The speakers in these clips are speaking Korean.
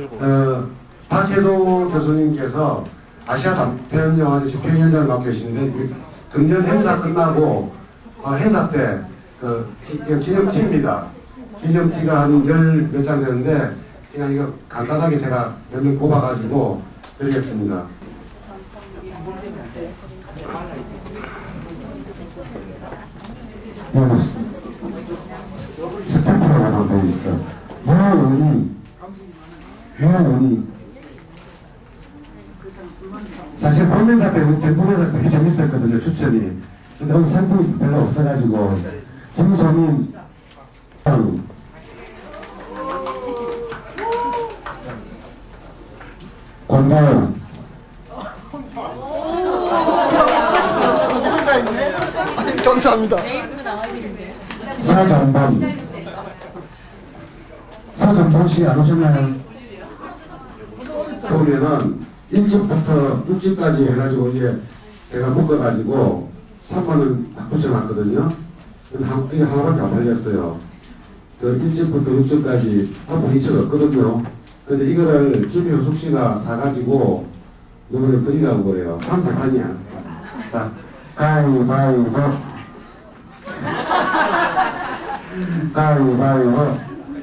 어, 박혜도 교수님께서 아시아 단편 영화제 집행위원장을 맡고 계시는데 그 금년 행사 끝나고 어, 행사 때 그 기념티입니다. 기념티가 한 열 몇 장 되는데 그냥 이거 간단하게 제가 몇 명 뽑아가지고 드리겠습니다. 여기 스태프라고 돼 있어. 회원이 회원이 사실 본인사 때 대부분에서 되게 재밌었거든요 추천이. 근데 오늘 상품이 별로 없어가지고 김소민 형, 권다영 감사합니다. 서정범 서정범 씨안 오셨나요? 보면은 1집부터 6집까지 해가지고 이제 제가 묶어가지고 3만원 딱 붙여놨거든요. 근데 한, 이게 하나밖에 안 팔렸어요. 그 1집부터 6집까지 한번 2천 없거든요. 근데 이거를 김효숙 씨가 사가지고 이번에 드리라고 그래요. 3, 4판이야. 자, 가위바위보 가위바위보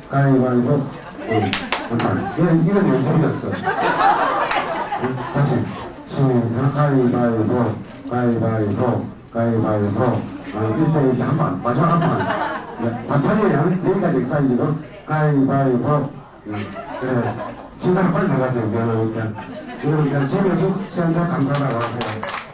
가위바위보 응, 이건, 이건 연습이었어. 응, 다시 시작 가위바위보 가위바위보 가위바위보 아, 일단 이렇게 한 번 마지막 한번 네, 반판이에요 여기까지 사이즈로 가위바위보 응, 그래. 진상 빨리 들어가세요 미안하니까 그럼 이제 김효숙 씨한테 감사하다고 하세요